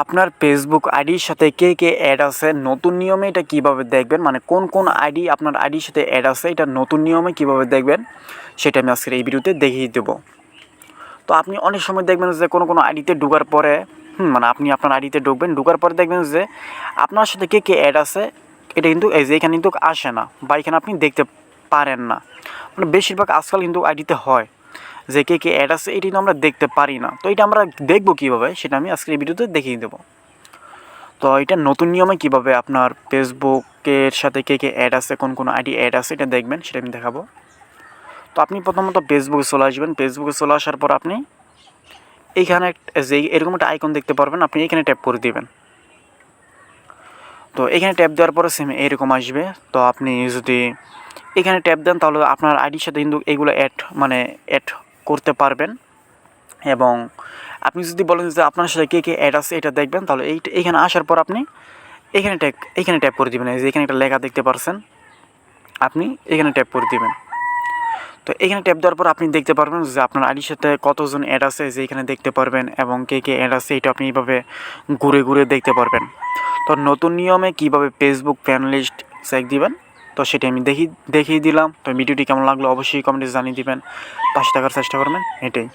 আপনার ফেসবুক আইডির সাথে কে কে অ্যাড আছে নতুন নিয়মে এটা কীভাবে দেখবেন? মানে কোন কোন আইডি আপনার আইডির সাথে অ্যাড আছে এটা নতুন নিয়মে কীভাবে দেখবেন? সেটা আমি আজকের এই ভিডিওতে দেখিয়ে দেবো। তো আপনি অনেক সময় দেখবেন যে কোনো কোনো আইডিতে ঢোকার পরে হুম, মানে আপনি আপনার আইডিতে ঢুকবেন ঢোকার পরে দেখবেন যে আপনার সাথে কে কে অ্যাড আছে এটা কিন্তু এই যে এখানে কিন্তু আসে না বা এখানে আপনি দেখতে পারেন না। মানে বেশিরভাগ আজকাল কিন্তু আইডিতে হয়। যে কে কে অ্যাড আছে, এটি আমরা দেখতে পারি না। তো এটা আমরা দেখব কীভাবে, সেটা আমি আজকের ভিডিওতে দেখিয়ে দেবো। তো এটা নতুন নিয়মে কীভাবে আপনার ফেসবুকের সাথে কে কে অ্যাড আছে, কোন কোন আইডি অ্যাড আছে, এটা দেখবেন, সেটা আমি দেখাবো। তো আপনি প্রথমত ফেসবুকে চলে আসবেন। ফেসবুকে চলে আসার পর আপনি এইখানে যে এরকম একটা আইকন দেখতে পারবেন, আপনি এখানে ট্যাপ করে দিবেন। তো এখানে ট্যাপ দেওয়ার পরে সেম এরকম আসবে। তো আপনি যদি এখানে ট্যাপ দেন, তাহলে আপনার আইডির সাথে কিন্তু এগুলো অ্যাড মানে অ্যাড করতে পারবেন। এবং আপনি যদি বলেন যে আপনার সাথে কে কে অ্যাড আছে, এটা দেখবেন, তাহলে এই এখানে আসার পর আপনি এখানে ট্যাপ এখানে ট্যাপ করে দিবেন, এই যে এখানে একটা লেখা দেখতে পারছেন, আপনি এখানে ট্যাপ করে দেবেন। তো এখানে ট্যাপ দেওয়ার পর আপনি দেখতে পারবেন যে আপনার আইডির সাথে কতজন অ্যাড আছে যে এখানে দেখতে পারবেন, এবং কে কে অ্যাড আছে, এটা আপনি এইভাবে ঘুরে ঘুরে দেখতে পারবেন। তো নতুন নিয়মে কীভাবে ফেসবুক ফ্যান লিস্ট চেক দিবেন তো সেটি আমি দেখি, দেখিয়ে দিলাম। তো ভিডিওটি কেমন লাগল অবশ্যই কমেন্টে জানিয়ে দেবেন। পাশে থাকার চেষ্টা করবেন, এটাই।